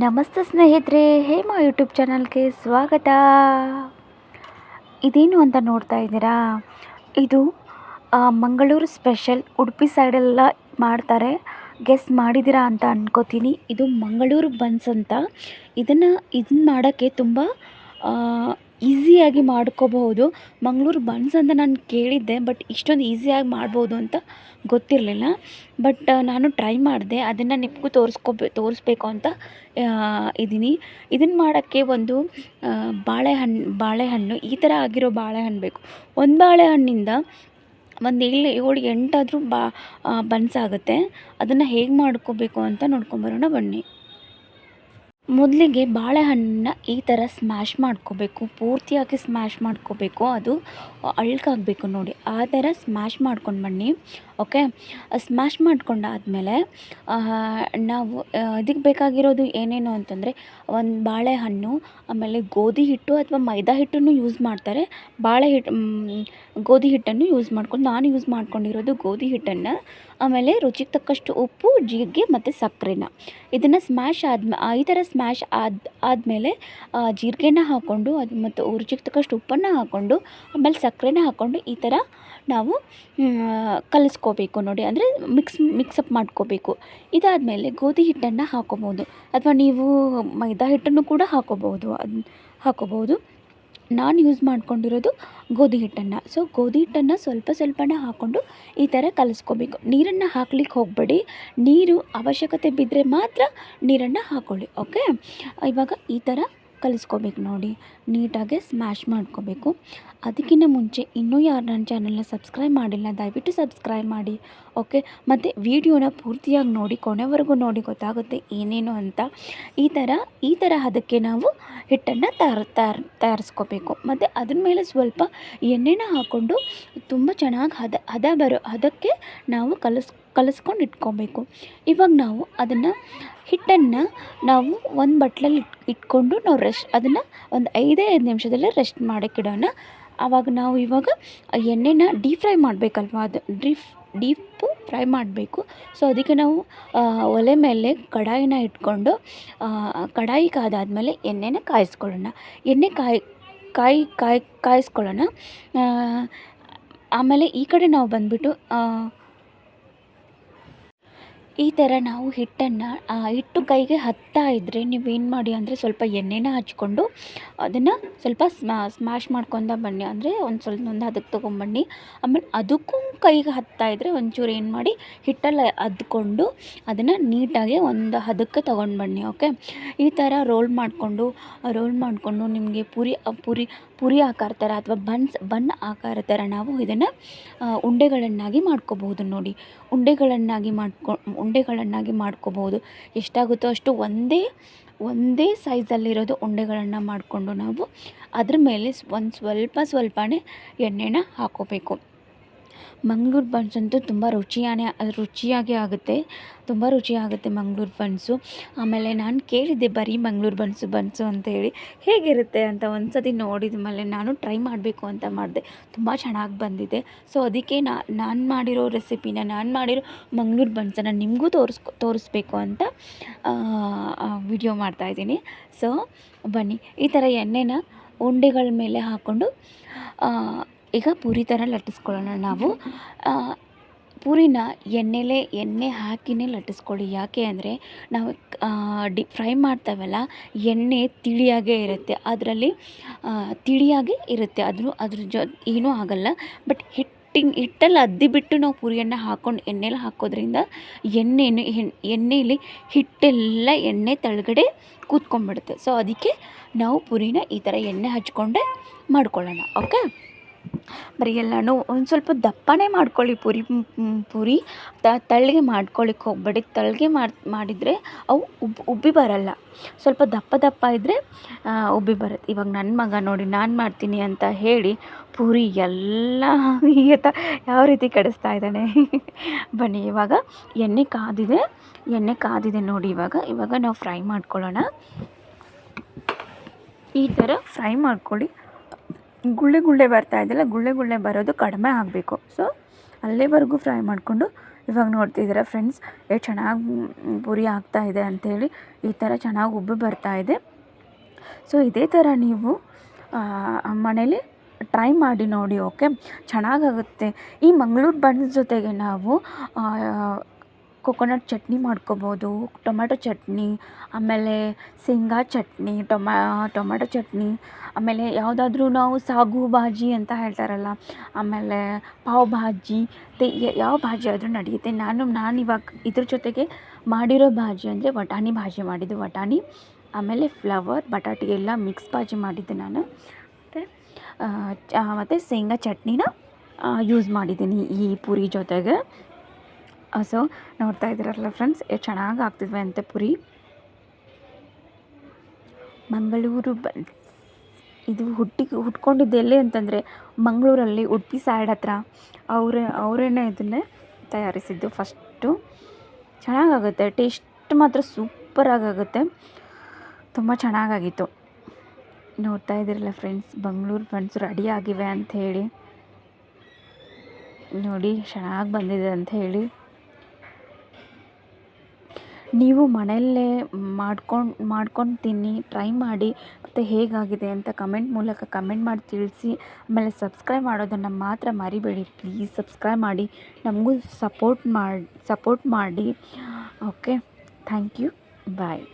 ನಮಸ್ತೆ ಸ್ನೇಹಿತರೆ, ಹೇಮಾ ಯೂಟ್ಯೂಬ್ ಚಾನಲ್ಗೆ ಸ್ವಾಗತ. ಇದೇನು ಅಂತ ನೋಡ್ತಾ ಇದ್ದೀರಾ? ಇದು ಮಂಗಳೂರು ಸ್ಪೆಷಲ್ ಉಡುಪಿ ಸೈಡೆಲ್ಲ ಮಾಡ್ತಾರೆ. ಗೆಸ್ ಮಾಡಿದ್ದೀರಾ ಅಂತ ಅನ್ಕೋತೀನಿ. ಇದು ಮಂಗಳೂರು ಬನ್ಸ್ ಅಂತ. ಇದನ್ನು ಇದನ್ನ ಮಾಡೋಕ್ಕೆ ತುಂಬ ಈಸಿಯಾಗಿ ಮಾಡ್ಕೋಬಹುದು. ಮಂಗಳೂರು ಬನ್ಸ್ ಅಂತ ನಾನು ಕೇಳಿದ್ದೆ, ಬಟ್ ಇಷ್ಟೊಂದು ಈಸಿಯಾಗಿ ಮಾಡ್ಬೋದು ಅಂತ ಗೊತ್ತಿರಲಿಲ್ಲ. ಬಟ್ ನಾನು ಟ್ರೈ ಮಾಡಿದೆ, ಅದನ್ನು ನಿಮಗೂ ತೋರಿಸ್ಕೋಬೇ, ತೋರಿಸ್ಬೇಕು ಅಂತ ಇದ್ದೀನಿ ಇದನ್ನು ಮಾಡೋಕ್ಕೆ ಒಂದು ಬಾಳೆಹಣ್ಣು ಬಾಳೆಹಣ್ಣು, ಈ ಥರ ಆಗಿರೋ ಬಾಳೆಹಣ್ಣು ಬೇಕು. ಒಂದು ಬಾಳೆಹಣ್ಣಿಂದ ಒಂದು ಏಳು ಏಳು, ಎಂಟಾದರೂ ಬಾ ಬನ್ಸ್ ಆಗುತ್ತೆ. ಅದನ್ನು ಹೇಗೆ ಮಾಡ್ಕೋಬೇಕು ಅಂತ ನೋಡ್ಕೊಂಬರೋಣ ಬನ್ನಿ. ಮೊದಲಿಗೆ ಬಾಳೆಹಣ್ಣನ್ನ ಈ ಥರ ಸ್ಮ್ಯಾಶ್ ಮಾಡ್ಕೋಬೇಕು, ಪೂರ್ತಿಯಾಗಿ ಸ್ಮ್ಯಾಶ್ ಮಾಡ್ಕೋಬೇಕು, ಅದು ಅಳ್ಕಾಗಬೇಕು ನೋಡಿ. ಆ ಥರ ಸ್ಮ್ಯಾಶ್ ಮಾಡ್ಕೊಂಡು ಬನ್ನಿ, ಓಕೆ? ಸ್ಮ್ಯಾಶ್ ಮಾಡ್ಕೊಂಡಾದಮೇಲೆ ನಾವು ಇದಕ್ಕೆ ಬೇಕಾಗಿರೋದು ಏನೇನು ಅಂತಂದರೆ, ಒಂದು ಬಾಳೆಹಣ್ಣು, ಆಮೇಲೆ ಗೋಧಿ ಹಿಟ್ಟು ಅಥವಾ ಮೈದಾ ಹಿಟ್ಟನ್ನು ಯೂಸ್ ಮಾಡ್ತಾರೆ. ಬಾಳೆ ಹಿಟ್ಟು ಗೋಧಿ ಹಿಟ್ಟನ್ನು ಯೂಸ್ ಮಾಡ್ಕೊಂಡು, ನಾನು ಯೂಸ್ ಮಾಡ್ಕೊಂಡಿರೋದು ಗೋಧಿ ಹಿಟ್ಟನ್ನು, ಆಮೇಲೆ ರುಚಿಗೆ ತಕ್ಕಷ್ಟು ಉಪ್ಪು, ಜೀರಿಗೆ ಮತ್ತು ಸಕ್ಕರೆನ. ಇದನ್ನು ಸ್ಮ್ಯಾಶ್ ಆದ ಈ ಥರ ಸ್ಮ್ಯಾಶ್ ಆದ, ಆದಮೇಲೆ ಜೀರಿಗೆನ ಹಾಕ್ಕೊಂಡು ಅದು ಮತ್ತು ರುಚಿಗೆ ತಕ್ಕಷ್ಟು ಉಪ್ಪನ್ನು ಹಾಕ್ಕೊಂಡು ಆಮೇಲೆ ಸಕ್ಕರೆನ ಹಾಕ್ಕೊಂಡು ಈ ಥರ ನಾವು ಕಲಿಸ್ಕೋಬೇಕು ನೋಡಿ. ಅಂದರೆ ಮಿಕ್ಸ್ ಮಿಕ್ಸಪ್ ಮಾಡ್ಕೋಬೇಕು. ಇದಾದಮೇಲೆ ಗೋಧಿ ಹಿಟ್ಟನ್ನು ಹಾಕ್ಕೋಬೋದು ಅಥವಾ ನೀವು ಮೈದಾ ಹಿಟ್ಟನ್ನು ಕೂಡ ಹಾಕ್ಕೋಬೋದು ಅದನ್ನ ಹಾಕ್ಕೋಬೋದು ನಾನು ಯೂಸ್ ಮಾಡ್ಕೊಂಡಿರೋದು ಗೋಧಿ ಹಿಟ್ಟನ್ನು. ಸೊ ಗೋಧಿ ಹಿಟ್ಟನ್ನು ಸ್ವಲ್ಪ ಸ್ವಲ್ಪನೇ ಹಾಕ್ಕೊಂಡು ಈ ಥರ ಕಲಿಸ್ಕೋಬೇಕು. ನೀರನ್ನು ಹಾಕ್ಲಿಕ್ಕೆ ಹೋಗಬೇಡಿ. ನೀರು ಅವಶ್ಯಕತೆ ಬಿದ್ದರೆ ಮಾತ್ರ ನೀರನ್ನು ಹಾಕ್ಕೊಳ್ಳಿ ಓಕೆ ಇವಾಗ ಈ ಥರ ಕಲಿಸ್ಕೋಬೇಕು ನೋಡಿ. ನೀಟಾಗಿ ಸ್ಮ್ಯಾಶ್ ಮಾಡ್ಕೋಬೇಕು. ಅದಕ್ಕಿಂತ ಮುಂಚೆ ಇನ್ನೂ ಯಾರು ನನ್ನ ಚಾನಲ್ನ ಸಬ್ಸ್ಕ್ರೈಬ್ ಮಾಡಿಲ್ಲ, ದಯವಿಟ್ಟು ಸಬ್ಸ್ಕ್ರೈಬ್ ಮಾಡಿ ಓಕೆ ಮತ್ತು ವಿಡಿಯೋನ ಪೂರ್ತಿಯಾಗಿ ನೋಡಿ, ಕೊನೆವರೆಗೂ ನೋಡಿ, ಗೊತ್ತಾಗುತ್ತೆ ಏನೇನು ಅಂತ. ಈ ಥರ ಈ ಥರ ಅದಕ್ಕೆ ನಾವು ಹಿಟ್ಟನ್ನು ತಯಾರ ತಯಾರು ತಯಾರಿಸ್ಕೋಬೇಕು. ಮತ್ತು ಅದ್ರ ಮೇಲೆ ಸ್ವಲ್ಪ ಎಣ್ಣೆನ ಹಾಕ್ಕೊಂಡು ತುಂಬ ಚೆನ್ನಾಗಿ ಹದ ಹದ ಬರೋ ಹದಕ್ಕೆ ನಾವು ಕಲಸ್ ಕಲಸ್ಕೊಂಡು ಇಟ್ಕೊಬೇಕು. ಇವಾಗ ನಾವು ಅದನ್ನು ಹಿಟ್ಟನ್ನು ನಾವು ಒಂದು ಬಟ್ಲಲ್ಲಿ ಇಟ್ ಇಟ್ಕೊಂಡು ನಾವು ರೆಸ್ಟ್ ಅದನ್ನು ಒಂದು ಐದೇ ಐದು ನಿಮಿಷದಲ್ಲಿ ರೆಸ್ಟ್ ಮಾಡೋಕ್ಕಿಡೋಣ ಆವಾಗ ನಾವು ಇವಾಗ ಎಣ್ಣೆನ ಡೀಪ್ ಫ್ರೈ ಮಾಡಬೇಕಲ್ವ ಅದು? ಡೀಪ್ ಡೀಪು ಫ್ರೈ ಮಾಡಬೇಕು. ಸೊ, ಅದಕ್ಕೆ ನಾವು ಒಲೆ ಮೇಲೆ ಕಡಾಯಿನ ಇಟ್ಕೊಂಡು ಕಡಾಯಿ ಕಾದಾದಮೇಲೆ ಎಣ್ಣೆನ ಕಾಯಿಸ್ಕೊಳ್ಳೋಣ. ಎಣ್ಣೆ ಕಾಯಿ ಕಾಯಿ ಕಾಯಿ, ಕಾಯಿಸ್ಕೊಳ್ಳೋಣ. ಆಮೇಲೆ ಈ ಕಡೆ ನಾವು ಬಂದುಬಿಟ್ಟು ಈ ಥರ ನಾವು ಹಿಟ್ಟನ್ನು ಹಿಟ್ಟು ಕೈಗೆ ಹತ್ತಾ ಇದ್ದರೆ ನೀವೇನು ಮಾಡಿ ಅಂದರೆ ಸ್ವಲ್ಪ ಎಣ್ಣೆನ ಹಚ್ಕೊಂಡು ಅದನ್ನು ಸ್ವಲ್ಪ ಸ್ಮ್ಯಾಶ್ ಮಾಡ್ಕೊಂತ ಬನ್ನಿ. ಅಂದರೆ ಒಂದು ಸ್ವಲ್ಪ, ಒಂದು ಹದಕ್ಕೆ ತೊಗೊಂಬನ್ನಿ. ಆಮೇಲೆ ಅದಕ್ಕೂ ಕೈಗೆ ಹತ್ತಾ ಇದ್ದರೆ ಒಂಚೂರು ಏನು ಮಾಡಿ ಹಿಟ್ಟಲ್ಲಿ ಅದ್ಕೊಂಡು ಅದನ್ನು ನೀಟಾಗಿ ಒಂದು ಹದಕ್ಕೆ ತೊಗೊಂಡು ಬನ್ನಿ ಓಕೆ? ಈ ಥರ ರೋಲ್ ಮಾಡಿಕೊಂಡು ರೋಲ್ ಮಾಡಿಕೊಂಡು ನಿಮಗೆ ಪುರಿ ಪುರಿ ಪುರಿ ಆಕಾರ ಥರ ಅಥವಾ ಬನ್ಸ್, ಬನ್ ಆಕಾರ ಥರ ನಾವು ಇದನ್ನು ಉಂಡೆಗಳನ್ನಾಗಿ ಮಾಡ್ಕೋಬಹುದು ನೋಡಿ. ಉಂಡೆಗಳನ್ನಾಗಿ ಮಾಡ್ಕೊ ಉಂಡೆಗಳನ್ನಾಗಿ ಮಾಡ್ಕೋಬಹುದು ಎಷ್ಟಾಗುತ್ತೋ ಅಷ್ಟು ಒಂದೇ ಒಂದೇ ಸೈಜಲ್ಲಿರೋದು ಉಂಡೆಗಳನ್ನು ಮಾಡಿಕೊಂಡು ನಾವು ಅದ್ರ ಮೇಲೆ ಒಂದು ಸ್ವಲ್ಪ ಸ್ವಲ್ಪನೇ ಎಣ್ಣೆನ ಹಾಕ್ಕೋಬೇಕು ಮಂಗ್ಳೂರು ಬನ್ಸ್ ಅಂತೂ ತುಂಬ ರುಚಿಯಾನೇ ರುಚಿಯಾಗೇ ಆಗುತ್ತೆ. ತುಂಬ ರುಚಿಯಾಗುತ್ತೆ ಮಂಗ್ಳೂರು ಬನ್ಸು. ಆಮೇಲೆ ನಾನು ಕೇಳಿದ್ದೆ, ಬರೀ ಮಂಗ್ಳೂರು ಬನ್ಸು ಬನ್ಸು ಅಂತ ಹೇಳಿ. ಹೇಗಿರುತ್ತೆ ಅಂತ ಒಂದು ಸತಿ ನೋಡಿದ ಮೇಲೆ ನಾನು ಟ್ರೈ ಮಾಡಬೇಕು ಅಂತ ಮಾಡಿದೆ. ತುಂಬ ಚೆನ್ನಾಗಿ ಬಂದಿದೆ. ಸೊ, ಅದಕ್ಕೆ ನಾನು ಮಾಡಿರೋ ರೆಸಿಪಿನ, ನಾನು ಮಾಡಿರೋ ಮಂಗ್ಳೂರು ಬನ್ಸನ್ನು ನಿಮಗೂ ತೋರಿಸ್ಕೊ, ತೋರಿಸ್ಬೇಕು ಅಂತ ವಿಡಿಯೋ ಮಾಡ್ತಾಯಿದ್ದೀನಿ ಸೊ, ಬನ್ನಿ. ಈ ಥರ ಎಣ್ಣೆನ ಉಂಡೆಗಳ ಮೇಲೆ ಹಾಕ್ಕೊಂಡು ಈಗ ಪೂರಿ ಥರ ಲಟ್ಟಿಸ್ಕೊಳ್ಳೋಣ ನಾವು. ಪೂರಿನ ಎಣ್ಣೆಲೇ, ಎಣ್ಣೆ ಹಾಕಿನೇ ಲಟ್ಟಿಸ್ಕೊಳ್ಳಿ. ಯಾಕೆ ಅಂದರೆ ನಾವು ಡಿ ಫ್ರೈ ಮಾಡ್ತೇವಲ್ಲ, ಎಣ್ಣೆ ತಿಳಿಯಾಗೇ ಇರುತ್ತೆ. ಅದರಲ್ಲಿ ತಿಳಿಯಾಗೇ ಇರುತ್ತೆ. ಅದ್ರ ಅದ್ರ ಜೊ, ಏನೂ ಆಗೋಲ್ಲ. ಬಟ್ ಹಿಟ್ಟಿನ ಹಿಟ್ಟಲ್ಲಿ ಅದ್ದಿಬಿಟ್ಟು ನಾವು ಪೂರಿಯನ್ನು ಹಾಕ್ಕೊಂಡು ಎಣ್ಣೆಲಿ ಹಾಕೋದ್ರಿಂದ ಎಣ್ಣೆನು ಎಣ್ಣೆಯಲ್ಲಿ ಹಿಟ್ಟೆಲ್ಲ ಎಣ್ಣೆ ತಳಗಡೆ ಕೂತ್ಕೊಂಡ್ಬಿಡುತ್ತೆ. ಸೊ ಅದಕ್ಕೆ ನಾವು ಪೂರಿನ ಈ ಥರ ಎಣ್ಣೆ ಹಚ್ಕೊಂಡೆ ಮಾಡ್ಕೊಳ್ಳೋಣ. ಓಕೆ ಬರೀ ಎಲ್ಲನೂ ಒಂದು ಸ್ವಲ್ಪ ದಪ್ಪನೇ ಮಾಡ್ಕೊಳ್ಳಿ ಪೂರಿ ಪೂರಿ. ತಳ್ಳಿಗೆ ಮಾಡ್ಕೊಳ್ಳಿಕ್ಕೆ ಹೋಗಬೇಡಿ. ತಳ್ಳಿಗೆ ಮಾಡಿ, ಮಾಡಿದರೆ ಅವು ಉಬ್ಬಿ ಉಬ್ಬಿ ಬರೋಲ್ಲ. ಸ್ವಲ್ಪ ದಪ್ಪ ದಪ್ಪ ಇದ್ದರೆ ಉಬ್ಬಿ ಬರುತ್ತೆ. ಇವಾಗ ನನ್ನ ಮಗ ನೋಡಿ ನಾನು ಮಾಡ್ತೀನಿ ಅಂತ ಹೇಳಿ ಪೂರಿ ಎಲ್ಲ ಈತ ಯಾವ ರೀತಿ ಕೆಡಿಸ್ತಾ ಇದ್ದಾನೆ? ಬನ್ನಿ, ಇವಾಗ ಎಣ್ಣೆ ಕಾದಿದೆ. ಎಣ್ಣೆ ಕಾದಿದೆ ನೋಡಿ ಇವಾಗ. ಇವಾಗ ನಾವು ಫ್ರೈ ಮಾಡ್ಕೊಳ್ಳೋಣ. ಈ ಥರ ಫ್ರೈ ಮಾಡ್ಕೊಳ್ಳಿ. ಗುಳ್ಳೆ ಗುಳ್ಳೆ ಬರ್ತಾ ಇದೆಯಲ್ಲ, ಗುಳ್ಳೆ ಗುಳ್ಳೆ ಬರೋದು ಕಡಿಮೆ ಆಗಬೇಕು. ಸೊ ಅಲ್ಲಿವರೆಗೂ ಫ್ರೈ ಮಾಡಿಕೊಂಡು ಇವಾಗ ನೋಡ್ತಿದ್ದೀರಾ ಫ್ರೆಂಡ್ಸ್ ಎಷ್ಟು ಚೆನ್ನಾಗಿ ಪುರಿ ಆಗ್ತಾ ಇದೆ ಅಂಥೇಳಿ ಈ ಥರ ಚೆನ್ನಾಗಿ ಉಬ್ಬು ಬರ್ತಾ ಇದೆ. ಸೊ ಇದೇ ಥರ ನೀವು ಮನೇಲಿ ಟ್ರೈ ಮಾಡಿ ನೋಡಿ ಓಕೆ ಚೆನ್ನಾಗಾಗುತ್ತೆ ಈ ಮಂಗಳೂರು ಬಣ್ಣದ ಜೊತೆಗೆ ನಾವು ಕೊಕೊನಟ್ ಚಟ್ನಿ ಮಾಡ್ಕೋಬೋದು, ಟೊಮ್ಯಾಟೊ ಚಟ್ನಿ, ಆಮೇಲೆ ಶೇಂಗಾ ಚಟ್ನಿ, ಟೊಮಾ, ಟೊಮ್ಯಾಟೊ ಚಟ್ನಿ, ಆಮೇಲೆ ಯಾವುದಾದ್ರೂ ನಾವು ಸಾಗು ಭಾಜಿ ಅಂತ ಹೇಳ್ತಾರಲ್ಲ, ಆಮೇಲೆ ಪಾವ್ ಭಾಜಿ ಮತ್ತು ಯಾವ ಭಾಜಿ ಆದರೂ ನಡೆಯುತ್ತೆ. ನಾನು ನಾನಿವಾಗ ಇದ್ರ ಜೊತೆಗೆ ಮಾಡಿರೋ ಭಾಜಿ ಅಂದರೆ ವಟಾಣಿ ಭಾಜಿ ಮಾಡಿದ್ದು, ವಟಾಣಿ, ಆಮೇಲೆ ಫ್ಲವರ್, ಬಟಾಟೆ ಎಲ್ಲ ಮಿಕ್ಸ್ ಭಾಜಿ ಮಾಡಿದ್ದೆ ನಾನು. ಮತ್ತು ಮತ್ತು ಶೇಂಗಾ ಚಟ್ನಿನ ಯೂಸ್ ಮಾಡಿದ್ದೀನಿ ಈ ಪೂರಿ ಜೊತೆಗೆ. ಸೊ ನೋಡ್ತಾ ಇದ್ದೀರಲ್ಲ ಫ್ರೆಂಡ್ಸ್ ಎಷ್ಟು ಚೆನ್ನಾಗಿ ಆಗ್ತಿದ್ವಿ ಅಂತೆ ಪುರಿ. ಮಂಗಳೂರು ಬನ್ ಇದು ಹುಟ್ಟಿ, ಹುಟ್ಕೊಂಡಿದ್ದು ಎಲ್ಲಿ ಅಂತಂದರೆ ಮಂಗಳೂರಲ್ಲಿ ಉಡುಪಿ ಸೈಡ್ ಹತ್ರ. ಅವರೇ, ಅವರೇನೆ ಇದನ್ನೇ ತಯಾರಿಸಿದ್ದು ಫಸ್ಟು ಚೆನ್ನಾಗಾಗುತ್ತೆ ಟೇಸ್ಟ್ ಮಾತ್ರ ಸೂಪರಾಗಿ ಆಗುತ್ತೆ ತುಂಬ ಚೆನ್ನಾಗಾಗಿತ್ತು. ನೋಡ್ತಾ ಇದ್ದೀರಲ್ಲ ಫ್ರೆಂಡ್ಸ್ ಬೆಂಗಳೂರು ಫ್ರೆಂಡ್ಸ್ ರೆಡಿ ಆಗಿವೆ ಹೇಳಿ. ನೋಡಿ, ಚೆನ್ನಾಗಿ ಬಂದಿದೆ ಅಂತ ಹೇಳಿ. ನೀವು ಮನೆಯಲ್ಲೇ ಮಾಡ್ಕೊಂಡು ಮಾಡ್ಕೊಂಡು ತಿನ್ನಿ ಟ್ರೈ ಮಾಡಿ ಮತ್ತು ಹೇಗಾಗಿದೆ ಅಂತ ಕಮೆಂಟ್ ಮೂಲಕ ಕಮೆಂಟ್ ಮಾಡಿ ತಿಳಿಸಿ. ಆಮೇಲೆ ಸಬ್ಸ್ಕ್ರೈಬ್ ಮಾಡೋದನ್ನು ಮಾತ್ರ ಮರಿಬೇಡಿ ಪ್ಲೀಸ್ ಸಬ್ಸ್ಕ್ರೈಬ್ ಮಾಡಿ. ನಮಗೂ ಸಪೋರ್ಟ್ ಮಾಡಿ ಸಪೋರ್ಟ್ ಮಾಡಿ. Okay thank you bye